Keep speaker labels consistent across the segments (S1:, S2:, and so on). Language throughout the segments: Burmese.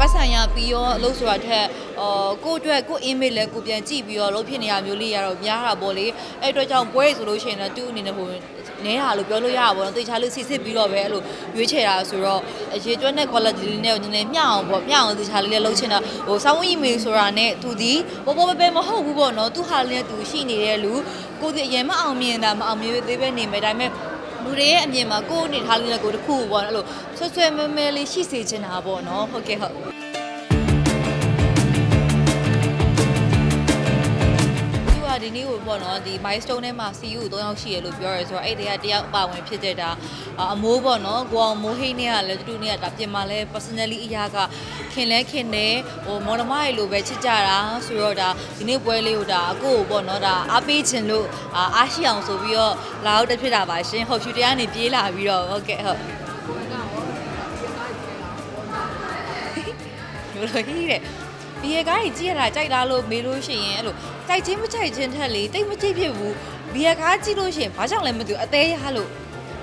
S1: ပတ်ဆိုင်ရပြီးရောအလုပ်ဆိုတာထက်အော်ကိုယ့်အတွက်ကိုယ့် image လဲကိုပြန်ကြည့်ပြီးတော့လုပ်ဖြစ်နေရမျိုးလေးရတော့များတာပေါ့လေအဲ့အတွက်ကြောင့်ပွဲဆိုလို့ရှိရင်လည်းသူ့အနေနဲ့ဟိုနေတာလို့ပြောလို့ရတာပေါ့နော်တေချာလေးစစ်စစ်ပြီးတော့ပဲအဲ့လိုရွေးချယ်တာဆိုတော့အရေးကျွမ်းတဲ့ quality လေးနဲ့နည်းနည်းမျှအောင်ပေါ့မျှအောင်တေချာလေးလည်းလုပ်ချင်တာဟိုစောင်းဝင်မေဆိုတာနဲ့သူဒီပေါ်ပေါ်ပဲပဲမဟုတ်ဘူးပေါ့နော်သူဟာလေးနဲ့သူရှိနေတဲ့လူကိုဒီအရင်မအောင်မြင်တာမအောင်မြင်သေးပဲနေမယ်ဒါပေမဲ့ လူတွေရဲ့အမြင်မှာကိုယ်အနေထားလေးနဲ့ကိုယ်တစ်ခုပေါ့နော်အဲ့လိုဆွဆွဲမဲမဲလေးရှိစေချင်တာပေါ့နော်ဟုတ်ကဲ့ဟုတ် နေ့ကိုပေါ့နော်ဒီ milestone ထဲမှာ CU 3ယောက်ရှိရလို့ပြောရဲဆိုတော့အဲ့ဒီကတယောက်အပါဝင်ဖြစ်တဲ့ဒါအမိုးပေါ့နော်ကိုအောင်မိုးဟိနဲ့ကလည်းတူတူနဲ့ကဒါပြင်မာလဲ personally အရာကခင်လဲခင်တယ်ဟိုမော်ဒမရေလိုပဲချစ်ကြတာဆိုတော့ဒါဒီနေ့ပွဲလေးကိုဒါအကိုကိုပေါ့နော်ဒါအားပေးခြင်းလို့အာအားရှိအောင်ဆိုပြီးတော့လာတော့တက်ဖြစ်တာပါရှင်ဟုတ်ဖြူတရားနေပြေးလာပြီးတော့ဟုတ်ကဲ့ဟုတ်လိုလိုကြီးတဲ့ ဒီရကားကြီးကြည့်ရတာကြိုက်လားလို့မေးလို့ရှိရင်အဲ့လိုကြိုက်ချင်းမကြိုက်ချင်းထက်လေတိတ်မကြည့်ဖြစ်ဘူးဒီရကားကြည့်လို့ရှိရင်ဘာကြောင့်လဲမသိဘူးအသေးရလို့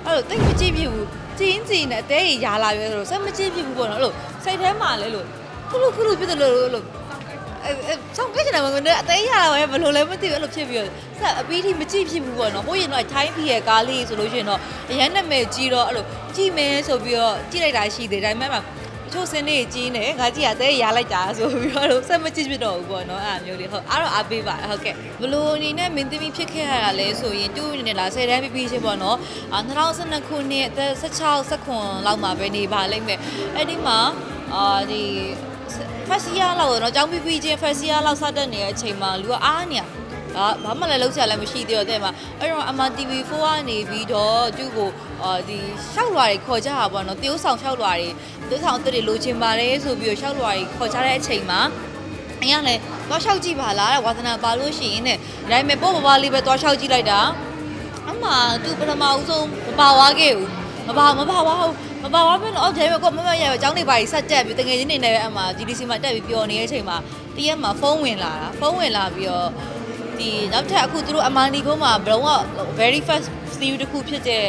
S1: အဲ့လိုတိတ်မကြည့်ဖြစ်ဘူးကျင်းကျင်းနဲ့အသေးရရာလာရွယ်ဆိုတော့စက်မကြည့်ဖြစ်ဘူးပေါ့နော်အဲ့လိုစိတ်ထဲမှာလဲလို့ခုလိုခုလိုဖြစ်တယ်လို့လို့အဲအဲဆောင်းပြချင်တယ်မမနဲ့အသေးရလာပဲဘယ်လိုလဲမသိဘူးအဲ့လိုဖြစ်ပြီးတော့ဆက်အပီးထိမကြည့်ဖြစ်ဘူးပေါ့နော်ပို့ရင်တော့ထိုင်းပြည်ရဲ့ကားလေးဆိုလို့ရှိရင်တော့အရန်နာမည်ကြီးတော့အဲ့လိုကြည့်မယ်ဆိုပြီးတော့ကြည့်လိုက်တာရှိသေးတယ်ဒါပေမဲ့ အချို့စင်းနေကြီးနေငါကြည့်ရတဲ့ရလိုက်တာဆိုပြီးတော့လို့ဆက်မကြည့်ဖြစ်တော့ဘူးပေါ့နော်အဲ့အမျိုးလေးဟုတ်အားတော့အားပေးပါဟုတ်ကဲ့ဘလို့အနေနဲ့မင်းသမီးဖြစ်ခဲ့ရတာလဲဆိုရင်တူအနေနဲ့လား10တန်းပြီးပြီးချင်းပေါ့နော်အာ2012ခုနှစ်အသက်16 19လောက်မှာပဲနေပါလိမ့်မယ်အဲ့ဒီမှာအာဒီဖက်စီယာလောက်တော့ကျောင်းပြီးပြီးချင်းဖက်စီယာလောက်စတက်နေတဲ့အချိန်မှာလူကအားနေရ ဒါဘာမှလည်းလုံးချလည်းမရှိသေးတော့တဲ့မှာအဲ့တော့ MTV4 ကနေပြီးတော့သူ့ကိုအာဒီရှောက်လွာတွေခေါ်ကြတာပေါ့နော်တရုပ်ဆောင်ရှောက်လွာတွေတရုပ်ဆောင်အစ်တွေလိုချင်ပါတယ်ဆိုပြီးတော့ရှောက်လွာတွေခေါ်ကြတဲ့အချိန်မှာအရင်ကလည်းသွားရှောက်ကြည့်ပါလားတဲ့ဝါသနာပါလို့ရှိရင်တဲ့ဒါပေမဲ့ပေါ့ပပလေးပဲသွားရှောက်ကြည့်လိုက်တာအမသူပထမဦးဆုံးမပါဝါခဲ့ဘူးမပါမပါဝါဘူးမပါဝါပြန်တော့အော်ဒါပေမဲ့ကိုမမရရအကြောင်းတွေပါကြီးဆက်တက်ပြီးတကယ်ချင်းနေနေပဲအမ GDC မှာတက်ပြီးပျော်နေတဲ့အချိန်မှာတရက်မှာဖုန်းဝင်လာတာဖုန်းဝင်လာပြီးတော့ ဒီနောက်ထပ်အခုသူတို့အမန်ဒီဘုံမှာဘလုံးက very first series တစ်ခုဖြစ်တဲ့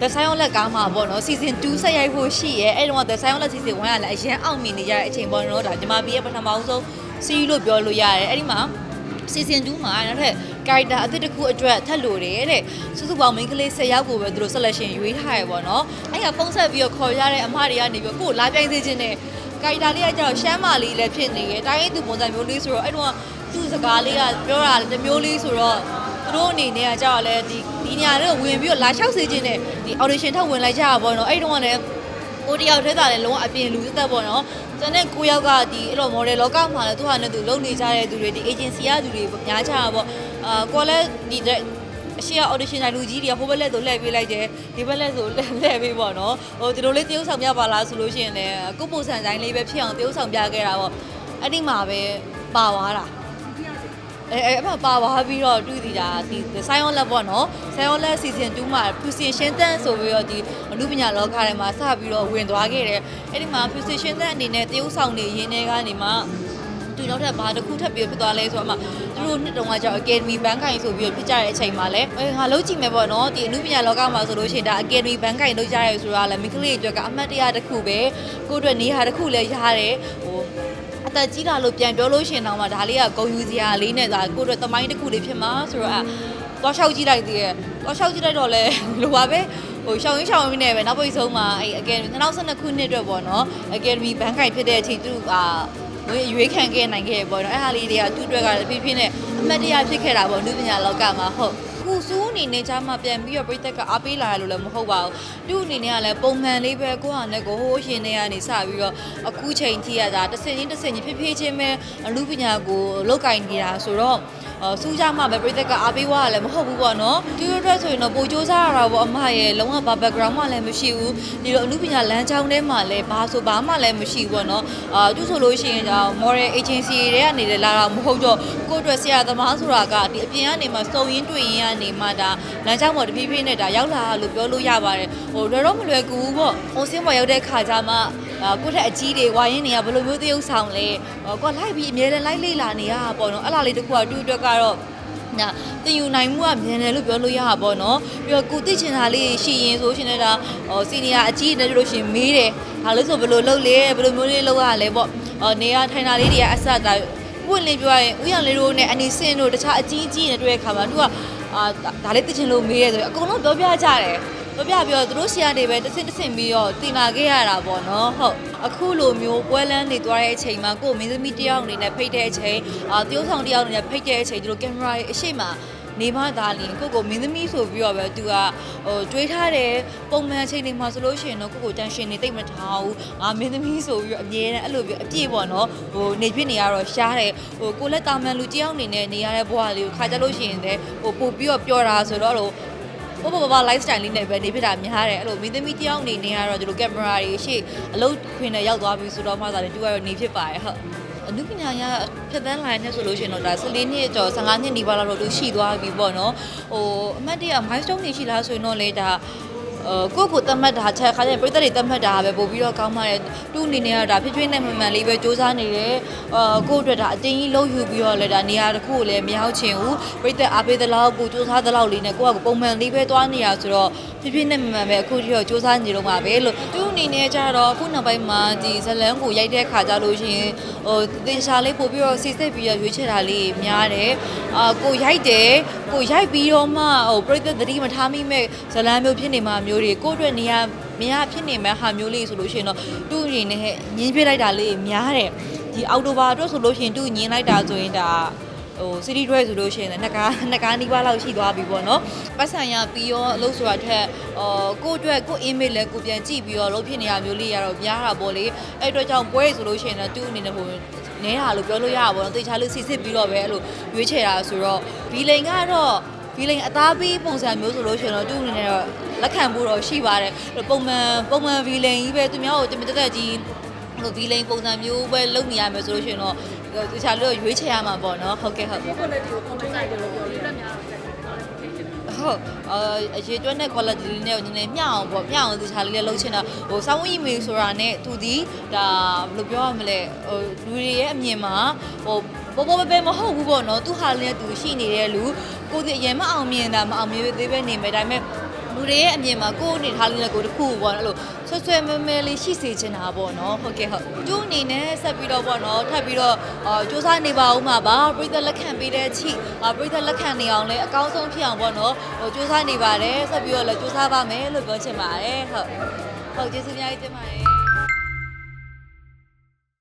S1: The Silent လက်ကားမှာပေါ့နော် season 2ဆက်ရိုက်ဖို့ရှိရဲအဲ့တော့ The Silent လက် season 1ကလည်းအရင်အောင်မြင်နေကြတဲ့အချိန်ပေါ့နော်ဒါညီမပြည့်ရဲ့ပထမဆုံး series လို့ပြောလို့ရတယ်အဲ့ဒီမှာ season 2မှာနောက်ထပ် character အသစ်တစ်ခုအတွက်ထပ်လို့တယ်တဲ့စုစုပေါင်းမိန်းကလေး10ယောက်ကိုပဲသူတို့ selection ရွေးထားရပေါ့နော်အဲ့ကဖုန်းဆက်ပြီးတော့ခေါ်ရတဲ့အမတွေကနေပြီးတော့ကိုယ်လာပြိုင်စေခြင်းနဲ့ကာရီတာလေးကကြောက်ရှမ်းမာလေးလည်းဖြစ်နေတယ်တိုင်းရင်သူပုံစံမျိုးလေးဆိုတော့အဲ့တော့ သူ့စကားလေးကပြောတာတစ်မျိုးလေးဆိုတော့သူတို့အနေနဲ့ကကြောက်လဲဒီဒီညာလေးကိုဝင်ပြီးတော့လာလျှောက်စေခြင်းနဲ့ဒီ audition ထပ်ဝင်လိုက်ကြတာပေါ့နော်အဲ့တော့ကလည်းကိုတယောက်ထဲသာလည်းလုံးဝအပြင်လူသက်ပေါ့နော်။ကျန်တဲ့ကိုယောက်ကဒီအဲ့လို model လောကမှာလည်းသူဟာနဲ့သူလုံနေကြတဲ့သူတွေဒီ agency ကသူတွေများကြတာပေါ့။အာကိုလည်းဒီအရှိရ audition တိုင်းလူကြီးတွေကဟိုဘက်လက်ဆိုလှည့်ပေးလိုက်တယ်ဒီဘက်လက်ဆိုလှည့်လှည့်ပေးပေါ့နော်။ဟိုဒီလိုလေးတရုပ်ဆောင်ပြပါလားဆိုလို့ရှိရင်လည်းကိုပုံစံတိုင်းလေးပဲဖြစ်အောင်တရုပ်ဆောင်ပြခဲ့တာပေါ့။အဲ့ဒီမှာပဲပါသွားတာ။ အဲအဲ့မှာပါသွားပြီးတော့တွေ့တည်တာဒီဆိုင်ရွန်လက်ပေါ့နော်ဆိုင်ရွန်လက် season 2မှာ precision တန်းဆိုပြီးတော့ဒီအမှုပညာလောကထဲမှာစပြီးတော့ဝင်သွားခဲ့တယ်အဲ့ဒီမှာ precision တန်းအနေနဲ့တရုပ်ဆောင်နေရင်းတွေကနေမှသူနောက်ထပ်ဘာတစ်ခုထပ်ပြီးဖြစ်သွားလဲဆိုတော့အမှသူတို့နှစ်တုန်းကကြောက် Academy Bank ကိုင်ဆိုပြီးတော့ဖြစ်ကြတဲ့အချိန်မှာလည်းအဲငါလုံးကြည့်မယ်ပေါ့နော်ဒီအမှုပညာလောကမှာဆိုလို့ရှိရင်ဒါ Academy Bank ကိုင်လုပ်ကြရဲဆိုတာလည်းမိန်းကလေးတွေအတွက်ကအမှတ်တရတစ်ခုပဲကိုယ့်အတွက်နေရာတစ်ခုလည်းရတယ်ဟိုအ သက်ကြီးလာလို့ပြန်ပြောလို့ရှရင်တော့မှဒါလေးကဂုံယူစရာလေးနဲ့ဒါကိုယ့်အတွက်သမိုင်းတစ်ခုလေးဖြစ်မှာဆိုတော့အဲသွားလျှောက်ကြည့်လိုက်သေးရဲ့သွားလျှောက်ကြည့်လိုက်တော့လဲလိုပါပဲဟိုရှောင်းရင်းရှောင်းရင်းနဲ့ပဲနောက်ပိတ်ဆုံးမှာအဲ Academy 2012ခုနှစ်အတွက်ပေါ့နော် Academy ဘန်းကိုင်ဖြစ်တဲ့အချိန်သူကဝင်ရွေးခံခဲ့နိုင်ခဲ့ပေါ့နော်အဲ့ဟာလေးတွေကသူ့အတွက်ကလည်းဖြည်းဖြည်းနဲ့အမတ်တရားဖြစ်ခဲ့တာပေါ့လူပညာလောကမှာဟုတ် ခုစူးအနေနဲ့ချာမှပြန်ပြီးတော့ပြိတက်ကအားပေးလာရလို့လည်းမဟုတ်ပါဘူးသူ့အနေနဲ့ကလည်းပုံမှန်လေးပဲကိုယ့်ဟာနဲ့ကိုယ်ဟိုးရှင်နေကနေစပြီးတော့အခုချိန်ထိရတာတစ်စင်ချင်းတစ်စင်ချင်းဖြည်းဖြည်းချင်းပဲလူပညာကိုလောက်ကင်နေတာဆိုတော့အော် စူးကြမှပဲပြိတက်ကအားပေးသွားရလည်းမဟုတ်ဘူးပေါ့နော်သူတို့အတွက်ဆိုရင်တော့ပိုစူးစားရတာပေါ့အမရဲ့လုံးဝဘာ background မှလည်းမရှိဘူးဒီလိုအမှုပညာလမ်းကြောင်းထဲမှာလည်းဘာဆိုဘာမှလည်းမရှိဘူးပေါ့နော်အာသူဆိုလို့ရှိရင်ဒါ model agency တွေကနေလည်းလာတာမဟုတ်တော့ကိုယ့်အတွက်ဆရာသမားဆိုတာကဒီအပြင်ကနေမှစုံရင်းတွေ့ရင်းကနေမှဒါလမ်းကြောင်းပေါ်တဖြည်းဖြည်းနဲ့ဒါရောက်လာလို့ပြောလို့ရပါတယ်ဟိုလွယ်တော့မလွယ်ကူဘူးပေါ့ဟိုစင်းပေါ်ရောက်တဲ့ခါကျမှအာ ကိုယ့်ထက်အကြီးတွေဝိုင်းရင်းတွေကဘယ်လိုမျိုးသရုပ်ဆောင်လဲဟိုကိုယ်လိုက်ပြီးအမြဲတမ်းလိုက်လေ့လာနေရတာပေါ့နော်အဲ့လားလေးတစ်ခုကတူအတွက်ကတော့ညာတင်ယူနိုင်မှုကမြန်တယ်လို့ပြောလို့ရတာပေါ့နော်ပြီးတော့ကိုသိချင်တာလေးရှိရင်ဆိုရှင်လည်းဒါဟိုစီနီယာအကြီးနဲ့လို့ရှရင်မေးတယ်ဒါလို့ဆိုဘယ်လိုလုပ်လဲဘယ်လိုမျိုးလေးလုပ်ရလဲပေါ့အော်နေရထိုင်တာလေးတွေကအဆက်ဒါပွင့်လင်းပြောရရင်ဥယျာဉ်လေးတို့နဲ့အနီစင်တို့တခြားအကြီးကြီးနဲ့တွေ့တဲ့ခါမှာသူကအာဒါလေးသိချင်လို့မေးရဲဆိုရင်အကုန်လုံးပြောပြကြတယ် ပြောပြပြီးတော့သူတို့ရှီကနေပဲတစ်ဆင့်တစ်ဆင့်ပြီးတော့တင်လာခဲ့ရတာပေါ့နော်ဟုတ်အခုလိုမျိုးပွဲလန်းနေသွားတဲ့အချိန်မှာကိုယ်မင်းသမီးတယောက်အနေနဲ့ဖိတ်တဲ့အချိန်အာတရုပ်ဆောင်တယောက်အနေနဲ့ဖိတ်တဲ့အချိန်ဒီလိုကင်မရာရဲ့အရှိမနေမသားလင်ကိုကိုမင်းသမီးဆိုပြီးတော့ပဲသူကဟိုတွေးထားတယ်ပုံမှန်အချိန်တွေမှာဆိုလို့ရှိရင်တော့ကိုကိုတန်ရှင်နေတိတ်မထားဘူးအာမင်းသမီးဆိုပြီးတော့အမြဲတမ်းအဲ့လိုပြီးအပြည့်ပေါ့နော်ဟိုနေဖြစ်နေရတော့ရှားတယ်ဟိုကိုလက်တာမန်လူတယောက်အနေနဲ့နေရတဲ့ဘဝလေးကိုခါကြလို့ရှိရင်လည်းဟိုပို့ပြီးတော့ပျော်တာဆိုတော့လို့ ဘောဘောဘော lifestyle လေးနဲ့ပဲနေဖြစ်တာများတယ်အဲ့လိုမင်းသမီးတယောက်အနေနဲ့ကတော့ဒီလိုကင်မရာတွေရှေ့အလုပ်ခွင်နဲ့ရောက်သွားပြီဆိုတော့မှသာလေသူကတော့နေဖြစ်ပါတယ်ဟုတ်အနုပညာရဖြတ်သန်းလာတဲ့ဆိုလို့ရှိရင်တော့ဒါ14နှစ်ကျော်15နှစ်နီးပါးလောက်တော့သူရှိသွားပြီပေါ့နော်ဟိုအမှတ်တရ milestone တွေရှိလားဆိုရင်တော့လေဒါအဲ ကိုယ့်ကိုယ်တတ်မှတ်တာချက်ခါကျရင်ပြည်သက်တွေတတ်မှတ်တာပဲပို့ပြီးတော့ကောင်းပါတယ်သူ့အနေနဲ့ကဒါဖြစ်ဖြစ်နဲ့မှန်မှန်လေးပဲစူးစမ်းနေတယ်အာကိုယ့်အတွက်ဒါအတင်းကြီးလှုပ်ယူပြီးတော့လေဒါနေရာတစ်ခုကိုလည်းမရောက်ချင်ဘူးပြည်သက်အားပေးသလောက်ကိုစူးစမ်းသလောက်လေးနဲ့ကိုယ့်ကပုံမှန်လေးပဲသွားနေရဆိုတော့ဖြစ်ဖြစ်နဲ့မှန်မှန်ပဲအခုထိတော့စူးစမ်းနေတော့မှာပဲလို့သူ့အနေနဲ့ကျတော့အခုနောက်ပိုင်းမှာဒီဇလန်းကိုရိုက်တဲ့ခါကြလို့ရှိရင်ဟိုတင်ရှာလေးပို့ပြီးတော့စီစစ်ပြီးတော့ရွေးချယ်တာလေးများတယ်အာကိုရိုက်တယ်ကိုရိုက်ပြီးတော့မှဟိုပြည်သက်သတိမထားမိမဲ့ဇလန်းမျိုးဖြစ်နေမှာမျိုးတွေကိုယ့်အတွက်နေရာမရဖြစ်နေမဲ့ဟာမျိုးလေးဆိုလို့ရှိရင်တော့သူ့အနေနဲ့ညင်းပြလိုက်တာလေးများတယ်ဒီအောက်တိုဘာအတွက်ဆိုလို့ရှိရင်သူ့ညင်းလိုက်တာဆိုရင်ဒါဟိုစီရီဒရွဲဆိုလို့ရှိရင်လည်းနှစ်ကားနှစ်ကားနီးပါးလောက်ရှိသွားပြီပေါ့နော်ပတ်စံရပြီးရောအလုပ်ဆိုတာထက်အော်ကိုယ့်အတွက်ကိုယ့် image လည်းကိုပြန်ကြည့်ပြီးတော့လုပ်ဖြစ်နေရမျိုးလေးရတော့များတာပေါ့လေအဲ့အတွက်ကြောင့်ပွဲဆိုလို့ရှိရင်လည်းသူ့အနေနဲ့ဟိုနဲတာလို့ပြောလို့ရတာပေါ့နော်တေချာလေးစီစစ်ပြီးတော့ပဲအဲ့လိုရွေးချယ်တာဆိုတော့ဘီလိန်ကတော့ ဘီလိန်အသားပေးပုံစံမျိုးဆိုလို့ရှိရင်တော့သူ့အနေနဲ့တော့လက်ခံဖို့တော့ရှိပါတယ်ပုံမှန်ပုံမှန်ဘီလိန်ကြီးပဲသူများကိုတမတက်တက်ကြီးဟိုဘီလိန်ပုံစံမျိုးပဲလုပ်နေရမယ်ဆိုလို့ရှိရင်တော့တခြားလို့ရွေးချယ်ရမှာပေါ့နော်ဟုတ်ကဲ့ဟုတ်ကဲ့
S2: quality ကို comment လိုက်တယ်လို့ပြောလေးလက်များတော့တက်တယ်တော့လည်းဖြစ်ဖြစ်တယ်
S1: ဟုတ်အာအရေးတွက်တဲ့ quality လေးနဲ့ကိုနည်းနည်းမျှအောင်ပေါ့မျှအောင်တခြားလေးလည်းလုပ်ချင်တာဟိုစောင်းဝင်မေဆိုတာနဲ့သူဒီဒါဘယ်လိုပြောရမလဲဟိုလူတွေရဲ့အမြင်မှာဟိုပေါ်ပေါ်ပဲမဟုတ်ဘူးပေါ့နော်သူဟာလည်းသူရှိနေတဲ့လူ ကိုယ်ဒီအရင်မအောင်မြင်တာမအောင်မြင်သေးပဲနေမယ်ဒါပေမဲ့လူတွေရဲ့အမြင်မှာကိုယ့်အနေထားလေးနဲ့ကိုယ်တစ်ခုပေါ့နော်အဲ့လိုဆွဆွဲမဲမဲလေးရှိစေချင်တာပေါ့နော်ဟုတ်ကဲ့ဟုတ်ကျိုးအနေနဲ့ဆက်ပြီးတော့ပေါ့နော်ထပ်ပြီးတော့အာစူးစမ်းနေပါဦးမှာပါပြိသက်လက်ခံပေးတဲ့အချိအာပြိသက်လက်ခံနေအောင်လဲအကောင်းဆုံးဖြစ်အောင်ပေါ့နော်ဟိုစူးစမ်းနေပါတယ်ဆက်ပြီးတော့လည်းစူးစမ်းပါမယ်လို့ပြောချင်ပါတယ်ဟုတ်ဟုတ်ကျေးဇူးအများကြီးတင်ပါတယ်